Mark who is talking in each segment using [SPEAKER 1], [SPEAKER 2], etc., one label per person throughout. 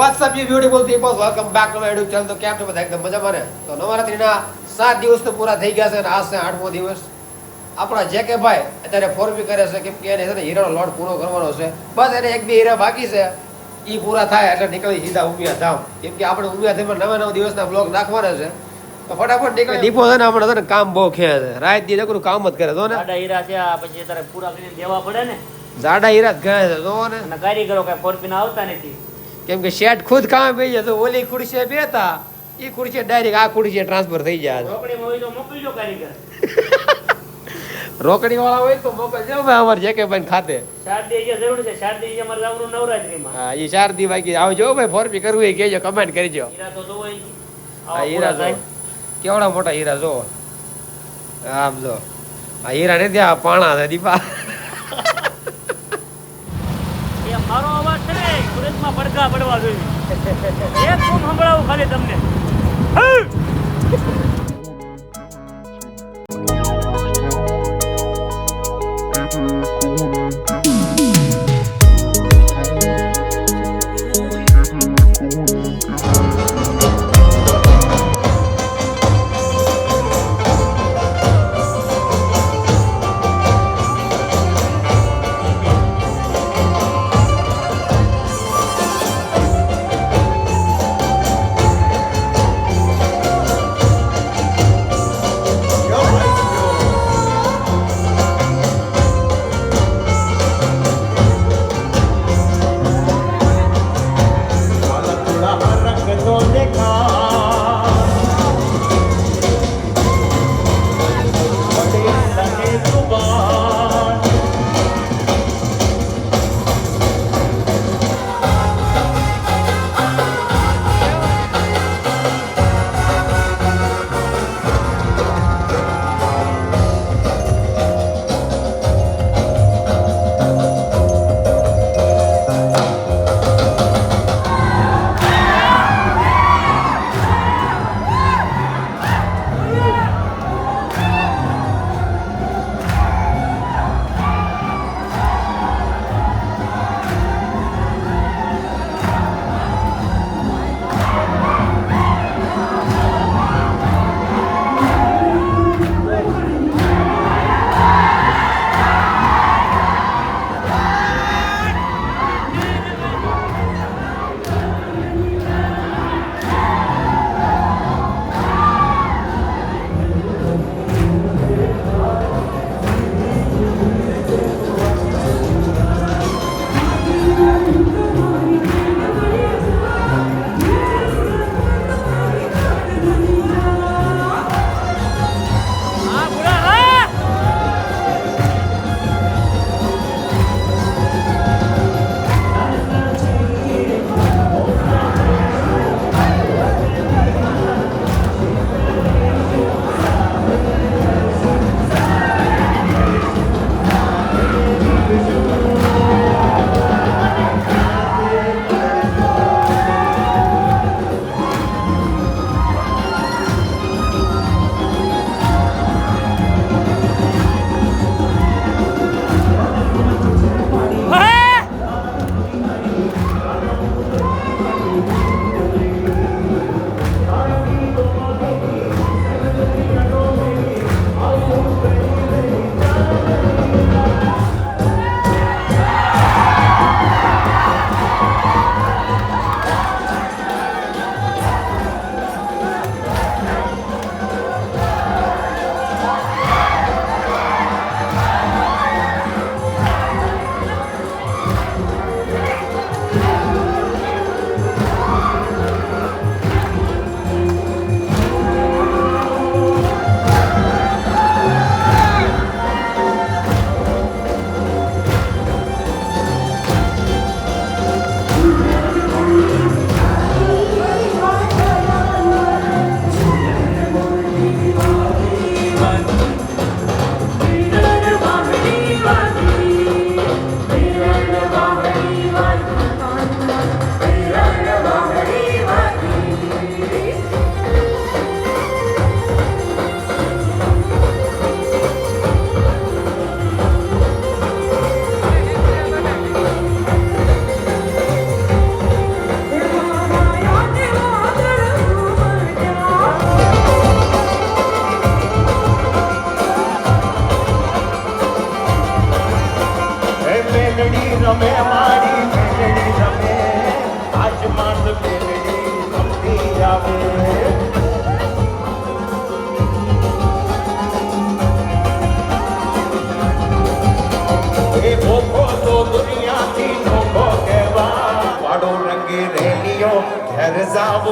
[SPEAKER 1] What's up you beautiful people? Welcome back to my YouTube channel. તો કેમ છો બધા? એકદમ મજામાં ને? તો નવરાત્રીના સાત દિવસ તો પૂરા થઈ ગયા છે અને આજ છે આઠમો દિવસ. આપણા જે કે ભાઈ અત્યારે ફોરપી કરે છે કેમ કે એને છે ને હીરાનો લોટ પૂરો કરવાનો છે. બસ એને એક બે હીરા બાકી છે. એ પૂરા થાય એટલે નીકળી સીધા ઉમિયા ધામ. કેમ કે આપણે ઉમિયા ધામમાં નવા નવ દિવસના બ્લોગ નાખવાના છે. તો ફટાફટ નીકળી. દીપો છે ને આપણે છે કામ બહુ ખે છે. રાત દી નકરું કામ જ કરે તો ને.
[SPEAKER 2] સાડા હીરા છે આ પછી તારે પૂરા કરીને દેવા પડે ને.
[SPEAKER 1] જાડા હીરા જ કહે છે તો ને.
[SPEAKER 2] કારીગરો કઈ ફોરપીના આવતા નથી.
[SPEAKER 1] કેમ કે શેઠ ખુદ કામ પઈ જાય તો ઓલી ખુરશી બેતા એ ખુરશી ડાયરેક્ટ આ ખુરશી ટ્રાન્સફર થઈ જાય. રોકડી વાળા હોય તો મોકલજો ભાઈ અમારે જે કે ભાઈ ખાતે હા એ ચાર દી બાકી. આવજો ભાઈ ફોરપી કરવું એ કહેજો કમેન્ટ કરજો.
[SPEAKER 2] હા
[SPEAKER 1] હીરા જો કેવડા મોટા હીરા જો આમ જો. આ હીરા ને ત્યાં પાણા છે દીપા.
[SPEAKER 2] મારો સુરતમાં પડઘા પડવા જોઈએ. એક ફોન સંભળાવું ખાલી તમને.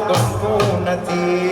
[SPEAKER 3] ગમતું નથી.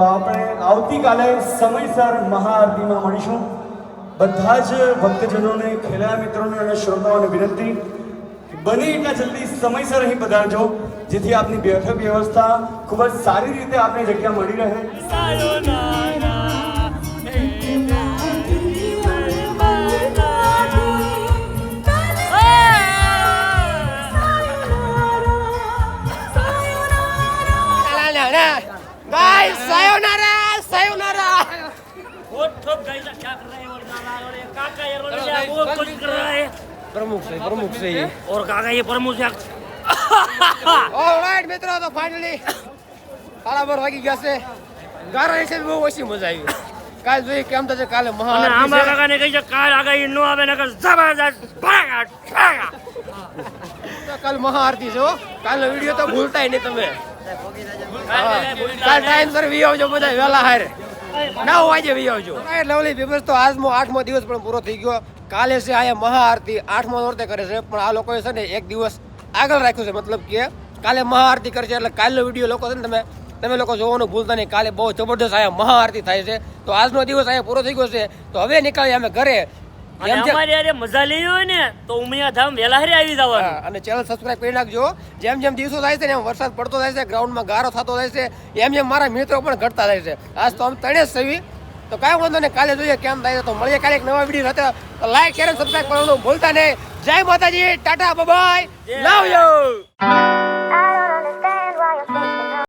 [SPEAKER 4] તો આપણે આવતીકાલે સમયસર મહાઆરતીમાં મળીશું. બધા જ ભક્તજનોને ખેલા મિત્રોને અને શ્રોતાઓને વિનંતી બને એટલા જલ્દી સમયસર અહીં પધારજો, જેથી આપની બેઠક વ્યવસ્થા ખૂબ જ સારી રીતે આપને જગ્યા મળી રહે.
[SPEAKER 2] बहुत ठोक गई था क्या कर रहे हैं और गाना और ये काका ये रोल क्या वो कुछ कर रहा है
[SPEAKER 1] પ્રમુખ છે પ્રમુખ છે એ
[SPEAKER 2] और काका ये प्रमुख है
[SPEAKER 1] ઓલરાઈટ મિત્રો તો ફાઇનલી સાડા બાર વાગી ગયા છે ગારા વિશે બહુ ઓછી મજા આવી કાલ જોઈએ કેમ થશે કાલે
[SPEAKER 2] અને
[SPEAKER 1] મહા
[SPEAKER 2] આંબા કાકાને કહી છે કાલ આગાહી નો આવે નકર જબરદસ્ત ભાગા ભાગા
[SPEAKER 1] કાલ મહાઆરતી છે હો કાલનો વિડીયો તો ભૂલતાય નહીં તમે
[SPEAKER 2] કાલ
[SPEAKER 1] કાલ ટાઈમ સર વી આવજો બધા વહેલા હારે નવ વાગે વી આવજો. લવલી પેપર્સ તો આજમો આઠમો દિવસ પણ પૂરો થઈ ગયો. કાલે છે આયા મહાઆરતી, આઠમો નોરતે કરે છે. પણ આ લોકોએ છે ને એક દિવસ આગળ રાખ્યું છે. મતલબ કે કાલે મહાઆરતી કરશે એટલે કાલનો વીડિયો લોકો છે ને તમે તમે લોકો જોવાનું ભૂલતા નહીં. કાલે બહુ જબરદસ્ત આયા મહાઆરતી થાય છે. તો આજનો દિવસ અહીંયા પૂરો થઈ ગયો છે. તો હવે નીકળીએ અમે ઘરે. જેમ જેમ
[SPEAKER 2] અમારી યારે મજા લેવી હોય ને તો ઉમિયા ધામ વેલા હારે આવી જવાનું.
[SPEAKER 1] અને ચેનલ સબસ્ક્રાઇબ કરી નાખજો. જેમ જેમ દિવસો થાય છે ને એમ વરસાદ પડતો થાય છે ગ્રાઉન્ડમાં ગારો થતો થાય છે એમ જેમ મારા મિત્રો પણ ઘટતા થાય છે. આજ તો આમ ત્રણે જ સવી તો કાંઈ વાંધો નહીં કાલે જોઈએ કેમ થાય છે. તો મળીએ કાલે એક નવા વીડિયો સાથે. લાઈક શેર સબસ્ક્રાઇબ કરવાનું ભૂલતા નહીં. જય માતાજી ટાટા બાય
[SPEAKER 2] જય.
[SPEAKER 1] Love you